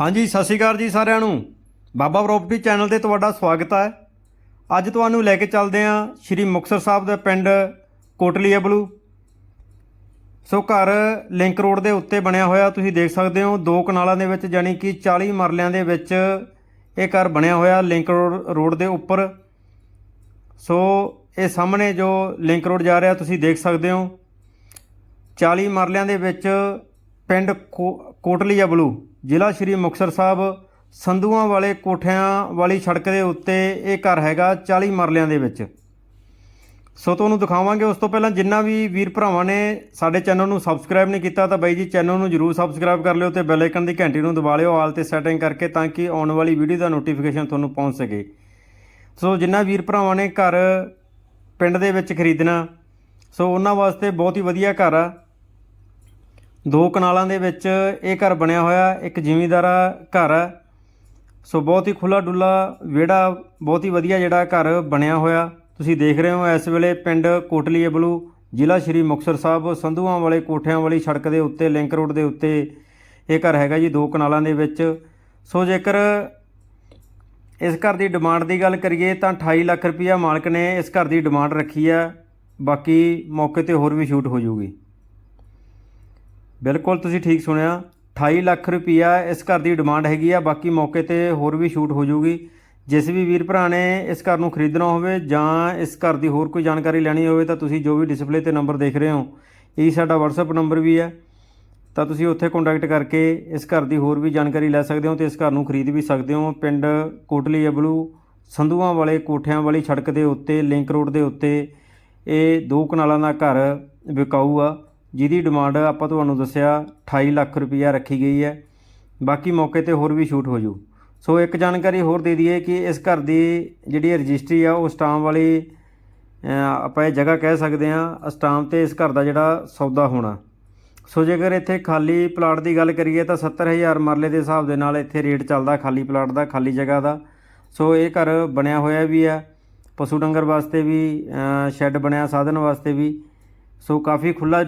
ਹਾਂਜੀ, ਸਤਿ ਸ਼੍ਰੀ ਅਕਾਲ ਜੀ ਸਾਰਿਆਂ ਨੂੰ। ਬਾਬਾ ਪ੍ਰਾਪਰਟੀ ਚੈਨਲ ਤੇ ਤੁਹਾਡਾ ਸਵਾਗਤ ਹੈ। ਅੱਜ ਤੁਹਾਨੂੰ ਲੈ ਕੇ ਚੱਲਦੇ ਹਾਂ ਸ਼੍ਰੀ ਮੁਕਤਸਰ ਸਾਹਿਬ ਦੇ ਪਿੰਡ ਕੋਟਲੀ ਅਬਲੂ। ਸੋ ਘਰ ਲਿੰਕ ਰੋਡ ਦੇ ਉੱਤੇ ਬਣਿਆ ਹੋਇਆ, ਤੁਸੀਂ ਦੇਖ ਸਕਦੇ ਹੋ, ਦੋ ਕਨਾਲਾਂ ਦੇ ਵਿੱਚ ਜਾਨੀ ਕਿ 40 ਮਰਲਿਆਂ ਦੇ ਵਿੱਚ ਇਹ ਘਰ ਬਣਿਆ ਹੋਇਆ ਲਿੰਕ ਰੋਡ ਰੋਡ ਦੇ ਉੱਪਰ। ਸੋ ਇਹ ਸਾਹਮਣੇ ਜੋ ਲਿੰਕ ਰੋਡ ਜਾ ਰਿਹਾ, ਤੁਸੀਂ ਦੇਖ ਸਕਦੇ ਹੋ। 40 ਮਰਲਿਆਂ ਦੇ ਵਿੱਚ ਪਿੰਡ ਕੋ- ਕੋਟਲੀ ਅਬਲੂ। ਜ਼ਿਲ੍ਹਾ ਸ਼੍ਰੀ ਮੁਕਤਸਰ ਸਾਹਿਬ, ਸੰਧੂਆਂ ਵਾਲੇ ਕੋਠਿਆਂ ਵਾਲੀ ਸੜਕ ਦੇ ਉੱਤੇ ਇਹ ਘਰ ਹੈਗਾ 40 ਮਰਲਿਆਂ ਦੇ ਵਿੱਚ। ਸੋ ਤੁਹਾਨੂੰ ਦਿਖਾਵਾਂਗੇ ਉਸ ਤੋਂ ਪਹਿਲਾਂ ਜਿੰਨਾ ਵੀ ਵੀਰ ਭਰਾਵਾਂ ਨੇ ਸਾਡੇ ਚੈਨਲ ਨੂੰ ਸਬਸਕ੍ਰਾਈਬ ਨਹੀਂ ਕੀਤਾ ਤਾਂ ਬਾਈ ਜੀ ਚੈਨਲ ਨੂੰ ਜਰੂਰ ਸਬਸਕ੍ਰਾਈਬ ਕਰ ਲਿਓ ਤੇ ਬੈਲ ਆਈਕਨ ਦੀ ਘੰਟੀ ਨੂੰ ਦਬਾ ਲਿਓ ਆਲ ਤੇ ਸੈਟਿੰਗ ਕਰਕੇ ਤਾਂ ਕਿ ਆਉਣ ਵਾਲੀ ਵੀਡੀਓ ਦਾ ਨੋਟੀਫਿਕੇਸ਼ਨ ਤੁਹਾਨੂੰ ਪਹੁੰਚ ਸਕੇ। ਸੋ ਜਿੰਨਾ ਵੀਰ ਭਰਾਵਾਂ ਨੇ ਘਰ ਪਿੰਡ ਦੇ ਵਿੱਚ ਖਰੀਦਣਾ, ਸੋ ਉਹਨਾਂ ਵਾਸਤੇ ਬਹੁਤ ਹੀ ਵਧੀਆ ਘਰ ਆ। ਦੋ ਕਨਾਲਾਂ ਦੇ ਵਿੱਚ ਇਹ ਘਰ ਬਣਿਆ ਹੋਇਆ, ਇੱਕ ਜ਼ਿਮੀਂਦਾਰਾ ਘਰ ਹੈ। ਸੋ ਬਹੁਤ ਹੀ ਖੁੱਲਾ ਡੁੱਲਾ ਵਿਹੜਾ, ਬਹੁਤ ਹੀ ਵਧੀਆ ਜਿਹੜਾ ਘਰ ਬਣਿਆ ਹੋਇਆ। ਤੁਸੀਂ ਦੇਖ ਰਹੇ ਹੋ ਇਸ ਵੇਲੇ ਪਿੰਡ ਕੋਟਲੀ ਅਬਲੂ, ਜ਼ਿਲ੍ਹਾ ਸ਼੍ਰੀ ਮੁਕਤਸਰ ਸਾਹਿਬ, ਸੰਧੂਆਂ ਵਾਲੇ ਕੋਠਿਆਂ ਵਾਲੀ ਸੜਕ ਦੇ ਉੱਤੇ, ਲਿੰਕ ਰੋਡ ਦੇ ਉੱਤੇ ਇਹ ਘਰ ਹੈਗਾ ਜੀ, ਦੋ ਕਨਾਲਾਂ ਦੇ ਵਿੱਚ। ਸੋ ਜੇਕਰ ਇਸ ਘਰ ਦੀ ਡਿਮਾਂਡ ਦੀ ਗੱਲ ਕਰੀਏ ਤਾਂ 28 ਲੱਖ ਰੁਪਈਆ ਮਾਲਕ ਨੇ ਇਸ ਘਰ ਦੀ ਡਿਮਾਂਡ ਰੱਖੀ ਹੈ। ਬਾਕੀ ਮੌਕੇ ਤੇ ਹੋਰ ਵੀ ਸ਼ੂਟ ਹੋ ਜਾਊਗੀ। ਬਿਲਕੁਲ, ਤੁਸੀਂ ਠੀਕ ਸੁਣਿਆ। 28 ਲੱਖ ਰੁਪਈਆ ਇਸ ਘਰ ਦੀ ਡਿਮਾਂਡ ਹੈਗੀ ਆ, ਬਾਕੀ ਮੌਕੇ ਤੇ ਹੋਰ ਵੀ ਸ਼ੂਟ ਹੋ ਜਾਊਗੀ। ਜਿਸ ਵੀ ਵੀਰ ਭਰਾ ਨੇ ਇਸ ਘਰ ਨੂੰ ਖਰੀਦਣਾ ਹੋਵੇ ਜਾਂ ਇਸ ਘਰ ਦੀ ਹੋਰ ਕੋਈ ਜਾਣਕਾਰੀ ਲੈਣੀ ਹੋਵੇ, ਤਾਂ ਤੁਸੀਂ ਜੋ ਵੀ ਡਿਸਪਲੇ ਤੇ ਨੰਬਰ ਦੇਖ ਰਹੇ ਹੋ, ਇਹ ਸਾਡਾ WhatsApp ਨੰਬਰ ਵੀ ਹੈ ਤਾਂ ਤੁਸੀਂ ਉੱਥੇ ਕੰਟੈਕਟ ਕਰਕੇ ਇਸ ਘਰ ਦੀ ਹੋਰ ਵੀ ਜਾਣਕਾਰੀ ਲੈ ਸਕਦੇ ਹੋ ਤੇ ਇਸ ਘਰ ਨੂੰ ਖਰੀਦ ਵੀ ਸਕਦੇ ਹੋ। ਪਿੰਡ ਕੋਟਲੀ ਅਬਲੂ, ਸੰਧੂਆਂ ਵਾਲੇ ਕੋਠਿਆਂ ਵਾਲੀ ਸੜਕ ਦੇ ਉੱਤੇ ਲਿੰਕ ਰੋਡ ਦੇ ਉੱਤੇ ਇਹ ਦੋ ਕਨਾਲਾਂ ਦਾ ਘਰ ਵਿਕਾਊ ਆ। ਜਿਹਦੀ ਡਿਮਾਂਡ ਆਪਾਂ ਤੁਹਾਨੂੰ ਦੱਸਿਆ 28 ਲੱਖ ਰੁਪਈਆ ਰੱਖੀ ਗਈ ਹੈ। ਬਾਕੀ ਮੌਕੇ ਤੇ ਹੋਰ ਵੀ ਸ਼ੂਟ ਹੋ ਜੂ ਸੋ ਇੱਕ ਜਾਣਕਾਰੀ ਹੋਰ ਦੇ ਦਈਏ ਕਿ ਇਸ ਘਰ ਦੀ ਜਿਹੜੀ ਰਜਿਸਟਰੀ ਆ, ਉਹ ਸਟਾਮ ਵਾਲੀ ਆਪਾਂ ਇਹ ਜਗ੍ਹਾ ਕਹਿ ਸਕਦੇ ਆ ਸਟਾਮ ਤੇ ਇਸ ਘਰ ਦਾ ਜਿਹੜਾ ਸੌਦਾ ਹੋਣਾ। ਸੋ ਜੇਕਰ ਇੱਥੇ ਖਾਲੀ ਪਲਾਟ ਦੀ ਗੱਲ ਕਰੀਏ ਤਾਂ 70000 ਮਰਲੇ ਦੇ ਹਿਸਾਬ ਦੇ ਨਾਲ ਇੱਥੇ ਰੇਟ ਚੱਲਦਾ ਖਾਲੀ ਪਲਾਟ ਦਾ, ਖਾਲੀ ਜਗ੍ਹਾ ਦਾ। ਸੋ ਇਹ ਘਰ ਬਣਿਆ ਹੋਇਆ ਵੀ ਆ ਪਸ਼ੂ ਡੰਗਰ ਵਾਸਤੇ ਵੀ ਸ਼ੈੱਡ ਬਣਿਆ, ਸਾਧਨ ਵਾਸਤੇ ਵੀ। ਸੋ ਕਾਫੀ ਖੁੱਲਾ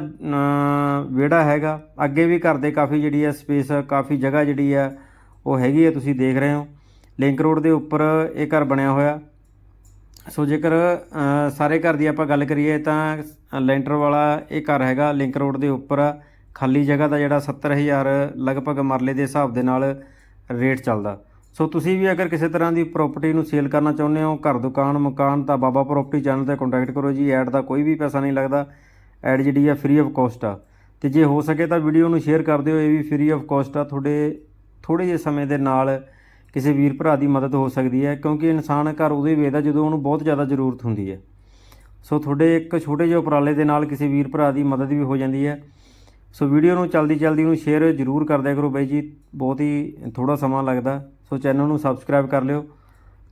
ਵਿਹੜਾ ਹੈਗਾ। ਅੱਗੇ ਵੀ ਘਰ ਦੇ ਕਾਫੀ ਜਿਹੜੀ ਆ ਸਪੇਸ ਕਾਫੀ ਜਗ੍ਹਾ ਜਿਹੜੀ ਆ ਉਹ ਹੈਗੀ ਆ ਤੁਸੀਂ ਦੇਖ ਰਹੇ ਹੋ। ਲਿੰਕ ਰੋਡ ਦੇ ਉੱਪਰ ਇਹ ਘਰ ਬਣਿਆ ਹੋਇਆ। ਸੋ ਜੇਕਰ ਸਾਰੇ ਘਰ ਦੀ ਆਪਾਂ ਗੱਲ ਕਰੀਏ ਤਾਂ ਲੈਂਟਰ ਵਾਲਾ ਇਹ ਘਰ ਹੈਗਾ ਲਿੰਕ ਰੋਡ ਦੇ ਉੱਪਰ। ਖਾਲੀ ਜਗ੍ਹਾ ਦਾ ਜਿਹੜਾ 70000 ਲਗਭਗ ਮਰਲੇ ਦੇ ਹਿਸਾਬ ਦੇ ਨਾਲ ਰੇਟ ਚੱਲਦਾ। ਸੋ ਤੁਸੀਂ ਵੀ ਅਗਰ ਕਿਸੇ ਤਰ੍ਹਾਂ ਦੀ ਪ੍ਰਾਪਰਟੀ ਨੂੰ ਸੇਲ ਕਰਨਾ ਚਾਹੁੰਦੇ ਹੋ, ਘਰ ਦੁਕਾਨ, ਮਕਾਨ, ਤਾਂ ਬਾਬਾ ਪ੍ਰਾਪਰਟੀ ਚੈਨਲ ਤੇ ਕੰਟੈਕਟ ਕਰੋ ਜੀ। ਐਡ ਦਾ ਕੋਈ ਵੀ ਪੈਸਾ ਨਹੀਂ ਲੱਗਦਾ। ਐਡ ਜਿਹੜੀ ਆ ਫ੍ਰੀ ਆਫ ਕਾਸਟ ਆ। ਤੇ ਜੇ ਹੋ ਸਕੇ ਤਾਂ ਵੀਡੀਓ ਨੂੰ ਸ਼ੇਅਰ ਕਰ ਦਿਓ, ਇਹ ਵੀ ਫ੍ਰੀ ਆਫ ਕਾਸਟ ਆ। ਤੁਹਾਡੇ ਥੋੜੇ ਜਿਹੇ ਸਮੇਂ ਦੇ ਨਾਲ ਕਿਸੇ ਵੀਰ ਭਰਾ ਦੀ ਮਦਦ ਹੋ ਸਕਦੀ ਹੈ, ਕਿਉਂਕਿ ਇਨਸਾਨ ਘਰ ਉਹਦੇ ਵੇਚਦਾ ਜਦੋਂ ਉਹਨੂੰ ਬਹੁਤ ਜ਼ਿਆਦਾ ਜ਼ਰੂਰਤ ਹੁੰਦੀ ਹੈ। ਸੋ ਤੁਹਾਡੇ ਇੱਕ ਛੋਟੇ ਜਿਹੇ ਉਪਰਾਲੇ ਦੇ ਨਾਲ ਕਿਸੇ ਵੀਰ ਭਰਾ ਦੀ ਮਦਦ ਵੀ ਹੋ ਜਾਂਦੀ ਹੈ। ਸੋ ਵੀਡੀਓ ਨੂੰ ਜਲਦੀ ਜਲਦੀ ਨੂੰ ਸ਼ੇਅਰ ਜ਼ਰੂਰ ਕਰ ਦਿਆ ਕਰੋ ਬਾਈ ਜੀ, ਬਹੁਤ ਹੀ ਥੋੜਾ ਸਮਾਂ ਲੱਗਦਾ। ਸੋ ਚੈਨਲ ਨੂੰ ਸਬਸਕ੍ਰਾਈਬ ਕਰ ਲਿਓ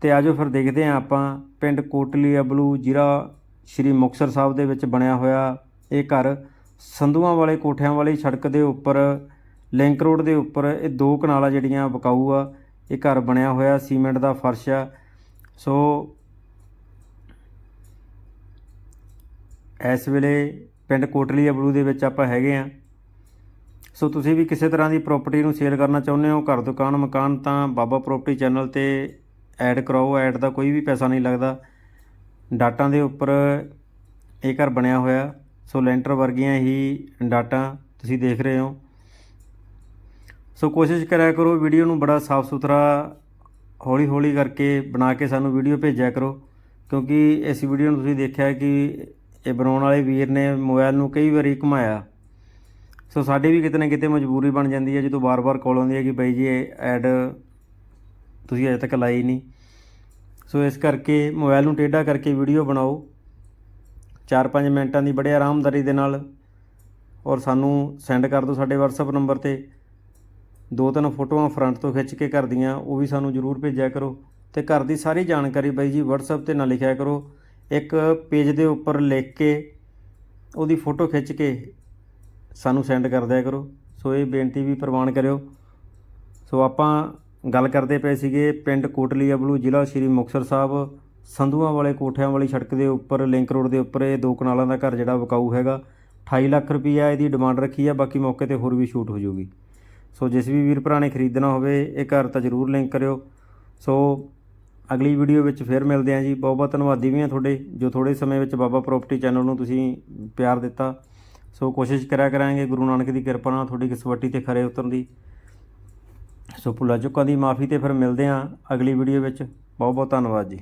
ਤੇ ਆਜੋ ਫਿਰ ਦੇਖਦੇ ਹਾਂ ਆਪਾਂ ਪਿੰਡ ਕੋਟਲੀ ਅਬਲੂ ਜ਼ਿਲ੍ਹਾ ਸ਼੍ਰੀ ਮੁਕਤਸਰ ਸਾਹਿਬ ਦੇ ਵਿੱਚ ਬਣਿਆ ਹੋਇਆ ਇਹ ਘਰ ਸੰਧੂਆਂ ਵਾਲੇ ਕੋਠਿਆਂ ਵਾਲੀ ਸੜਕ ਦੇ ਉੱਪਰ, ਲਿੰਕ ਰੋਡ ਦੇ ਉੱਪਰ ਇਹ ਦੋ ਕਨਾਲਾਂ ਜਿਹੜੀਆਂ ਬਕਾਊ ਆ, ਇਹ ਘਰ ਬਣਿਆ ਹੋਇਆ, ਸੀਮੈਂਟ ਦਾ ਫਰਸ਼ ਆ। ਸੋ ਇਸ ਵੇਲੇ ਪਿੰਡ ਕੋਟਲੀ ਅਬਲੂ ਦੇ ਵਿੱਚ ਆਪਾਂ ਹੈਗੇ ਆ। ਸੋ ਤੁਸੀਂ ਵੀ ਕਿਸੇ ਤਰ੍ਹਾਂ ਦੀ ਪ੍ਰਾਪਰਟੀ ਨੂੰ ਸੇਲ ਕਰਨਾ ਚਾਹੁੰਦੇ ਹੋ, ਘਰ, ਦੁਕਾਨ, ਮਕਾਨ, ਤਾਂ ਬਾਬਾ ਪ੍ਰਾਪਰਟੀ ਚੈਨਲ ਤੇ ਐਡ ਕਰਾਓ ਐਡ ਦਾ ਕੋਈ ਵੀ ਪੈਸਾ ਨਹੀਂ ਲੱਗਦਾ। ਡਾਟਾਂ ਦੇ ਉੱਪਰ ਇਹ ਘਰ ਬਣਿਆ ਹੋਇਆ। ਸੋ ਲੈਂਟਰ ਵਰਗੀਆਂ ਹੀ ਡਾਟਾਂ ਤੁਸੀਂ ਦੇਖ ਰਹੇ ਹੋ। ਸੋ ਕੋਸ਼ਿਸ਼ ਕਰਿਆ ਕਰੋ ਵੀਡੀਓ ਨੂੰ ਬੜਾ ਸਾਫ਼ ਸੁਥਰਾ ਹੌਲੀ ਹੌਲੀ ਕਰਕੇ ਬਣਾ ਕੇ ਸਾਨੂੰ ਵੀਡੀਓ ਭੇਜਿਆ ਕਰੋ, ਕਿਉਂਕਿ ਇਸ ਵੀਡੀਓ ਨੂੰ ਤੁਸੀਂ ਦੇਖਿਆ ਕਿ ਇਹ ਬਣਾਉਣ ਵਾਲੇ ਵੀਰ ਨੇ ਮੋਬਾਈਲ ਨੂੰ ਕਈ ਵਾਰੀ ਘੁਮਾਇਆ। ਸੋ ਸਾਡੀ ਵੀ ਕਿਤੇ ਨਾ ਕਿਤੇ ਮਜਬੂਰੀ ਬਣ ਜਾਂਦੀ ਹੈ, ਜਦੋਂ ਬਾਰ-ਬਾਰ ਕਾਲ ਆਉਂਦੀ ਹੈ ਕਿ ਬਾਈ ਜੀ ਇਹ ਐਡ ਤੁਸੀਂ ਅਜੇ ਤੱਕ ਲਾਈ ਨਹੀਂ। ਸੋ ਇਸ ਕਰਕੇ ਮੋਬਾਈਲ ਨੂੰ ਟੇਢਾ ਕਰਕੇ ਵੀਡੀਓ ਬਣਾਓ। 4-5 ਮਿੰਟਾਂ ਦੀ ਬੜੇ ਆਰਾਮਦਾਰੀ ਦੇ ਨਾਲ ਔਰ ਸਾਨੂੰ ਸੈਂਡ ਕਰ ਦਿਓ ਸਾਡੇ WhatsApp ਨੰਬਰ ਤੇ। ਦੋ ਤਿੰਨ ਫੋਟੋਆਂ ਫਰੰਟ ਤੋਂ ਖਿੱਚ ਕੇ ਘਰ ਦੀਆਂ, ਉਹ ਵੀ ਸਾਨੂੰ ਜ਼ਰੂਰ ਭੇਜਿਆ ਕਰੋ। ਤੇ ਘਰ ਦੀ ਸਾਰੀ ਜਾਣਕਾਰੀ ਬਾਈ ਜੀ WhatsApp ਤੇ ਨਾ ਲਿਖਿਆ ਕਰੋ। ਇੱਕ ਪੇਜ ਦੇ ਉੱਪਰ ਲਿਖ ਕੇ ਉਹਦੀ ਫੋਟੋ ਖਿੱਚ ਕੇ ਸਾਨੂੰ ਸੈਂਡ ਕਰ ਦਿਆ ਕਰੋ। ਸੋ ਇਹ ਬੇਨਤੀ ਵੀ ਪ੍ਰਵਾਨ ਕਰਿਓ। ਸੋ ਆਪਾਂ ਗੱਲ ਕਰਦੇ ਪਏ ਸੀਗੇ ਪਿੰਡ ਕੋਟਲੀ ਅਬਲੂ ਜ਼ਿਲ੍ਹਾ ਸ਼੍ਰੀ ਮੁਕਤਸਰ ਸਾਹਿਬ। ਸੰਧੂਆਂ ਵਾਲੇ ਕੋਠਿਆਂ ਵਾਲੀ ਸੜਕ ਦੇ ਉੱਪਰ, ਲਿੰਕ ਰੋਡ ਦੇ ਉੱਪਰ ਇਹ ਦੋ ਕਨਾਲਾਂ ਦਾ ਘਰ ਜਿਹੜਾ ਵਿਕਾਊ ਹੈਗਾ। 28 ਲੱਖ ਰੁਪਈਆ ਇਹਦੀ ਡਿਮਾਂਡ ਰੱਖੀ ਆ, ਬਾਕੀ ਮੌਕੇ ਤੇ ਹੋਰ ਵੀ ਸ਼ੂਟ ਹੋ ਜਾਊਗੀ। ਸੋ ਜਿਸ ਵੀ ਵੀਰ ਭਰਾ ਨੇ ਖਰੀਦਣਾ ਹੋਵੇ, ਇਹ ਘਰ ਤਾਂ ਜ਼ਰੂਰ ਲਿੰਕ ਕਰਿਓ। ਸੋ ਅਗਲੀ ਵੀਡੀਓ ਵਿੱਚ ਫਿਰ ਮਿਲਦੇ ਹਾਂ ਜੀ। ਬਹੁਤ ਬਹੁਤ ਧੰਨਵਾਦੀ ਵੀ ਹਾਂ ਤੁਹਾਡੇ, ਜੋ ਥੋੜੇ ਸਮੇਂ ਵਿੱਚ ਬਾਬਾ ਪ੍ਰਾਪਰਟੀ ਚੈਨਲ ਨੂੰ ਤੁਸੀਂ ਪਿਆਰ ਦਿੱਤਾ। ਸੋ ਕੋਸ਼ਿਸ਼ ਕਰਿਆ ਕਰਾਂਗੇ ਗੁਰੂ ਨਾਨਕ ਦੀ ਕਿਰਪਾ ਨਾਲ ਤੁਹਾਡੀ ਕਿਸਵੱਟੀ ਤੇ ਖਰੇ ਉਤਰਨ ਦੀ। ਸੋ ਭੁੱਲਾਂ ਚੁੱਕਾਂ ਦੀ ਮਾਫੀ ਤੇ ਫਿਰ ਮਿਲਦੇ ਹਾਂ ਅਗਲੀ ਵੀਡੀਓ ਵਿੱਚ। ਬਹੁਤ ਬਹੁਤ ਧੰਨਵਾਦ ਜੀ।